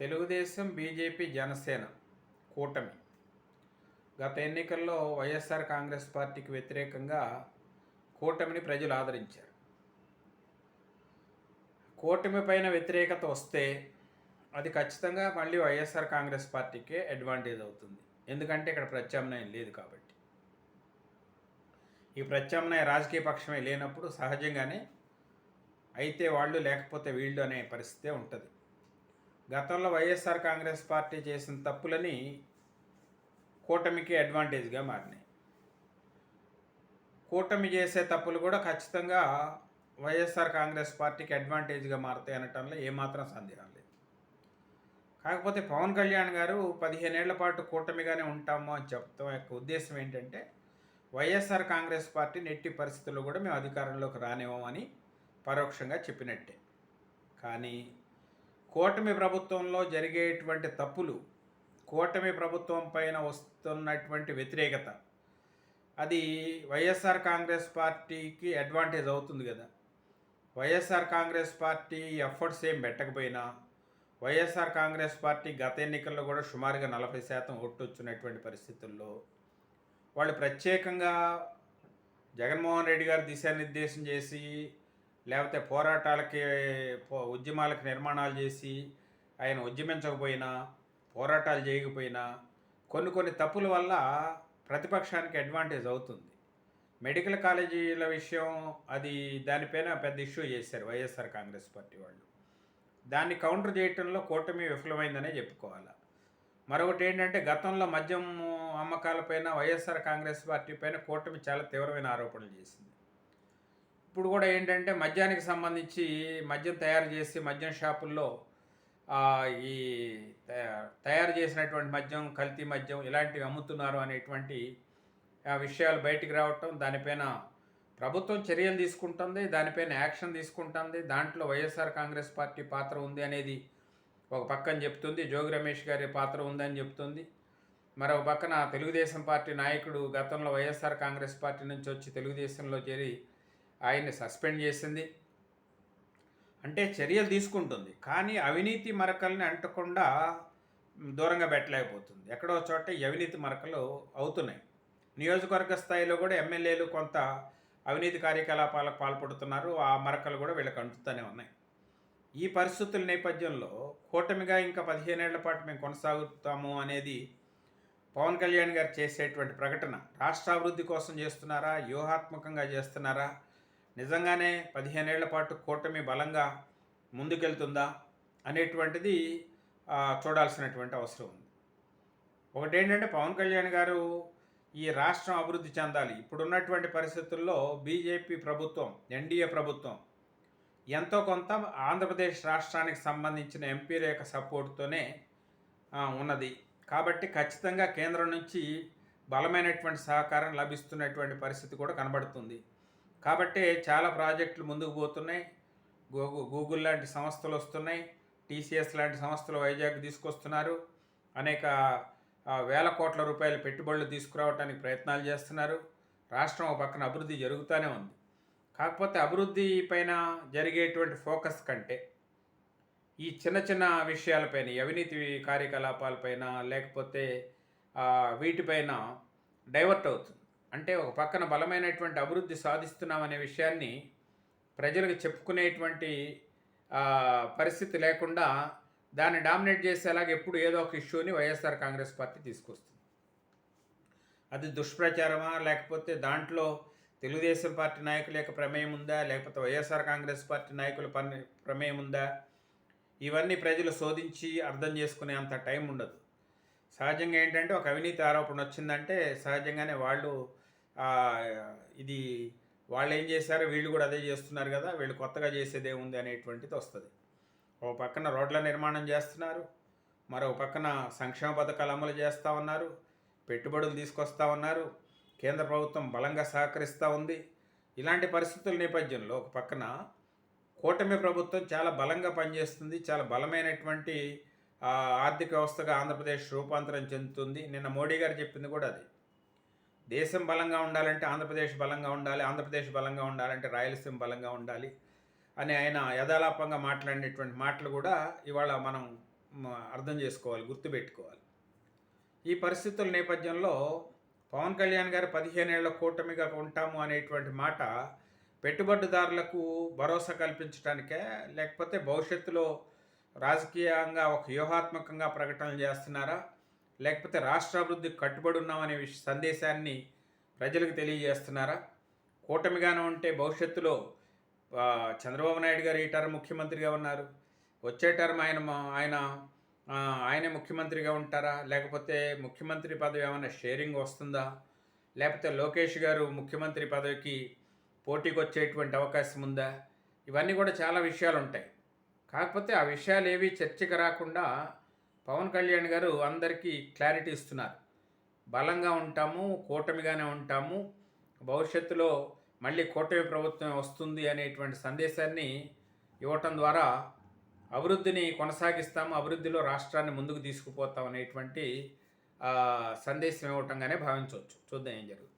Telugu Desam BJP Janasena కూటమి. గత ఎన్నికల్లో వైఎస్ఆర్ కాంగ్రెస్ పార్టీకి వ్యతిరేకంగా కూటమిని ప్రజలు ఆదరించారు. కూటమి పైన వ్యతిరేకత వస్తే అది ఖచ్చితంగా మళ్ళీ వైఎస్ఆర్ కాంగ్రెస్ పార్టీకే అడ్వాంటేజ్ అవుతుంది. ఎందుకంటే ఇక్కడ ప్రత్యామ్నాయం లేదు కాబట్టి. ఈ ప్రత్యామ్నాయ రాజకీయ పక్షమే లేనప్పుడు సహజంగానే అయితే వాళ్ళు లేకపోతే వీళ్ళు అనే పరిస్థితే ఉంటుంది. గతంలో వైఎస్ఆర్ కాంగ్రెస్ పార్టీ చేసిన తప్పులని కూటమికి అడ్వాంటేజ్గా మారినాయి. కూటమి చేసే తప్పులు కూడా ఖచ్చితంగా వైఎస్ఆర్ కాంగ్రెస్ పార్టీకి అడ్వాంటేజ్గా మారుతాయి అనటంలో ఏమాత్రం సందేహం లేదు. కాకపోతే పవన్ కళ్యాణ్ గారు పదిహేనేళ్ళ పాటు కూటమిగానే ఉంటాము అని చెప్తాం యొక్క ఉద్దేశం ఏంటంటే వైఎస్ఆర్ కాంగ్రెస్ పార్టీ నెట్టి పరిస్థితుల్లో కూడా మేము అధికారంలోకి రానివ్వమని పరోక్షంగా చెప్పినట్టే. కానీ కూటమి ప్రభుత్వంలో జరిగేటువంటి తప్పులు కూటమి ప్రభుత్వం పైన వస్తున్నటువంటి వ్యతిరేకత అది వైఎస్ఆర్ కాంగ్రెస్ పార్టీకి అడ్వాంటేజ్ అవుతుంది కదా. వైఎస్ఆర్ కాంగ్రెస్ పార్టీ ఎఫర్ట్స్ ఏం పెట్టకపోయినా వైఎస్ఆర్ కాంగ్రెస్ పార్టీ గత ఎన్నికల్లో కూడా సుమారుగా నలభై శాతం ఓట్లు వచ్చినటువంటి పరిస్థితుల్లో వాళ్ళు ప్రత్యేకంగా జగన్మోహన్ రెడ్డి గారు దిశానిర్దేశం చేసి లేకపోతే పోరాటాలకి పో- ఉద్యమాలకు నిర్మాణాలు చేసి ఆయన ఉద్యమించకపోయినా పోరాటాలు చేయకపోయినా కొన్ని కొన్ని తప్పుల వల్ల ప్రతిపక్షానికి అడ్వాంటేజ్ అవుతుంది. మెడికల్ కాలేజీల విషయం అది దానిపైన పెద్ద ఇష్యూ చేశారు వైఎస్ఆర్ కాంగ్రెస్ పార్టీ వాళ్ళు. దాన్ని కౌంటర్ చేయటంలో కూటమి విఫలమైందనే చెప్పుకోవాలి. మరొకటి ఏంటంటే గతంలో మద్యం అమ్మకాలపైన వైఎస్ఆర్ కాంగ్రెస్ పార్టీ పైన కూటమి చాలా తీవ్రమైన ఆరోపణలు చేసింది. ఇప్పుడు కూడా ఏంటంటే మద్యానికి సంబంధించి మద్యం తయారు చేసి మద్యం షాపుల్లో ఈ తయారు చేసినటువంటి మద్యం కల్తీ మద్యం ఇలాంటివి అమ్ముతున్నారు అనేటువంటి ఆ, విషయాలు బయటికి రావటం దానిపైన ప్రభుత్వం చర్యలు తీసుకుంటుంది దానిపైన యాక్షన్ తీసుకుంటుంది దాంట్లో వైఎస్ఆర్ కాంగ్రెస్ పార్టీ పాత్ర ఉంది అనేది ఒక పక్కన చెప్తుంది జోగి రమేష్ గారి పాత్ర ఉందని చెప్తుంది. మరో పక్కన తెలుగుదేశం పార్టీ నాయకుడు గతంలో వైఎస్ఆర్ కాంగ్రెస్ పార్టీ నుంచి వచ్చి తెలుగుదేశంలో చేరి ఆయన్ని సస్పెండ్ చేసింది. అంటే చర్యలు తీసుకుంటుంది. కానీ అవినీతి మరకల్ని అంటకుండా దూరంగా పెట్టలేకపోతుంది. ఎక్కడో చోట అవినీతి మరకలు అవుతున్నాయి. నియోజకవర్గ స్థాయిలో కూడా ఎమ్మెల్యేలు కొంత అవినీతి కార్యకలాపాలకు పాల్పడుతున్నారు. ఆ మరకలు కూడా వీళ్ళకి అంటుతూనే ఉన్నాయి. ఈ పరిస్థితుల నేపథ్యంలో కూటమిగా ఇంకా పదిహేనేళ్ళ పాటు మేము కొనసాగుతాము అనేది పవన్ కళ్యాణ్ గారు చేసేటువంటి ప్రకటన. రాష్ట్రాభివృద్ధి కోసం చేస్తున్నారా? వ్యూహాత్మకంగా చేస్తున్నారా? నిజంగానే పదిహేనేళ్ళ పాటు కూటమి బలంగా ముందుకెళ్తుందా అనేటువంటిది చూడాల్సినటువంటి అవసరం ఉంది. ఒకటి ఏంటంటే పవన్ కళ్యాణ్ గారు ఈ రాష్ట్రం అభివృద్ధి చెందాలి. ఇప్పుడున్నటువంటి పరిస్థితుల్లో బీజేపీ ప్రభుత్వం ఎన్డీఏ ప్రభుత్వం ఎంతో కొంత ఆంధ్రప్రదేశ్ రాష్ట్రానికి సంబంధించిన ఎంపీల యొక్క సపోర్ట్తోనే ఉన్నది. కాబట్టి ఖచ్చితంగా కేంద్రం నుంచి బలమైనటువంటి సహకారం లభిస్తున్నటువంటి పరిస్థితి కూడా కనబడుతుంది. కాబట్టి చాలా ప్రాజెక్టులు ముందుకు పోతున్నాయి. గూగు గూగుల్ లాంటి సంస్థలు వస్తున్నాయి. టీసీఎస్ లాంటి సంస్థలు వైజాగ్ తీసుకొస్తున్నారు. అనేక వేల కోట్ల రూపాయల పెట్టుబడులు తీసుకురావడానికి ప్రయత్నాలు చేస్తున్నారు. రాష్ట్రం ఒక పక్కన అభివృద్ధి జరుగుతూనే ఉంది. కాకపోతే అభివృద్ధి పైన జరిగేటువంటి ఫోకస్ కంటే ఈ చిన్న చిన్న విషయాలపైన అవినీతి కార్యకలాపాలపైన లేకపోతే వీటిపైన డైవర్ట్ అవుతుంది. అంటే ఒక పక్కన బలమైనటువంటి అభివృద్ధి సాధిస్తున్నామనే విషయాన్ని ప్రజలకు చెప్పుకునేటువంటి పరిస్థితి లేకుండా దాన్ని డామినేట్ చేసేలాగా ఎప్పుడు ఏదో ఒక ఇష్యూని వైఎస్ఆర్ కాంగ్రెస్ పార్టీ తీసుకొస్తుంది. అది దుష్ప్రచారమా లేకపోతే దాంట్లో తెలుగుదేశం పార్టీ నాయకుల యొక్క ప్రమేయం ఉందా లేకపోతే వైఎస్ఆర్ కాంగ్రెస్ పార్టీ నాయకుల పని ప్రమేయం ఉందా? ఇవన్నీ ప్రజలు శోధించి అర్థం చేసుకునే అంత టైం ఉండదు. సహజంగా ఏంటంటే ఒక అవినీతి ఆరోపణ వచ్చిందంటే సహజంగానే వాళ్ళు ఇది వాళ్ళు ఏం చేశారో వీళ్ళు కూడా అదే చేస్తున్నారు కదా వీళ్ళు కొత్తగా చేసేదే ఉంది అనేటువంటిది వస్తుంది. ఒక పక్కన రోడ్ల నిర్మాణం చేస్తున్నారు మరో పక్కన సంక్షేమ పథకాలు అమలు చేస్తూ ఉన్నారు పెట్టుబడులు తీసుకొస్తా ఉన్నారు కేంద్ర ప్రభుత్వం బలంగా సహకరిస్తూ ఉంది. ఇలాంటి పరిస్థితుల నేపథ్యంలో ఒక పక్కన కూటమి ప్రభుత్వం చాలా బలంగా పనిచేస్తుంది చాలా బలమైనటువంటి ఆర్థిక వ్యవస్థగా ఆంధ్రప్రదేశ్ రూపాంతరం చెందుతుంది. నిన్న మోడీ గారు చెప్పింది కూడా అది. దేశం బలంగా ఉండాలంటే ఆంధ్రప్రదేశ్ బలంగా ఉండాలి ఆంధ్రప్రదేశ్ బలంగా ఉండాలంటే రాయలసీమ బలంగా ఉండాలి అని ఆయన యథాలాపంగా మాట్లాడినటువంటి మాటలు కూడా ఇవాళ మనం అర్థం చేసుకోవాలి గుర్తుపెట్టుకోవాలి. ఈ పరిస్థితుల నేపథ్యంలో పవన్ కళ్యాణ్ గారు పదిహేనేళ్ళ కూటమిగా ఉంటాము అనేటువంటి మాట పెట్టుబడిదారులకు భరోసా కల్పించడానికే లేకపోతే భవిష్యత్తులో రాజకీయంగా ఒక వ్యూహాత్మకంగా ప్రకటనలు చేస్తున్నారా? లేకపోతే రాష్ట్ర అభివృద్ధికి కట్టుబడి ఉన్నామనే విష సందేశాన్ని ప్రజలకు తెలియజేస్తున్నారా? కూటమిగానే ఉంటే భవిష్యత్తులో చంద్రబాబు నాయుడు గారు ఈ టర్మ్ ముఖ్యమంత్రిగా ఉన్నారు. వచ్చే టర్మ్ ఆయన మా- ఆయన ఆయనే ముఖ్యమంత్రిగా ఉంటారా? లేకపోతే ముఖ్యమంత్రి పదవి ఏమైనా షేరింగ్ వస్తుందా? లేకపోతే లోకేష్ గారు ముఖ్యమంత్రి పదవికి పోటీకి వచ్చేటువంటి అవకాశం ఉందా? ఇవన్నీ కూడా చాలా విషయాలు ఉంటాయి కాకపోతే ఆ విషయాలు ఏవి చర్చకు రాకుండా పవన్ కళ్యాణ్ గారు అందరికీ క్లారిటీ ఇస్తున్నారు. బలంగా ఉంటాము కూటమిగానే ఉంటాము భవిష్యత్తులో మళ్ళీ కూటమి ప్రభుత్వం వస్తుంది అనేటువంటి సందేశాన్ని ఇవ్వటం ద్వారా అభివృద్ధిని కొనసాగిస్తాము అభివృద్ధిలో రాష్ట్రాన్ని ముందుకు తీసుకుపోతాం అనేటువంటి సందేశం ఇవ్వటంగానే భావించవచ్చు. చూద్దాం ఏం జరుగుతుంది.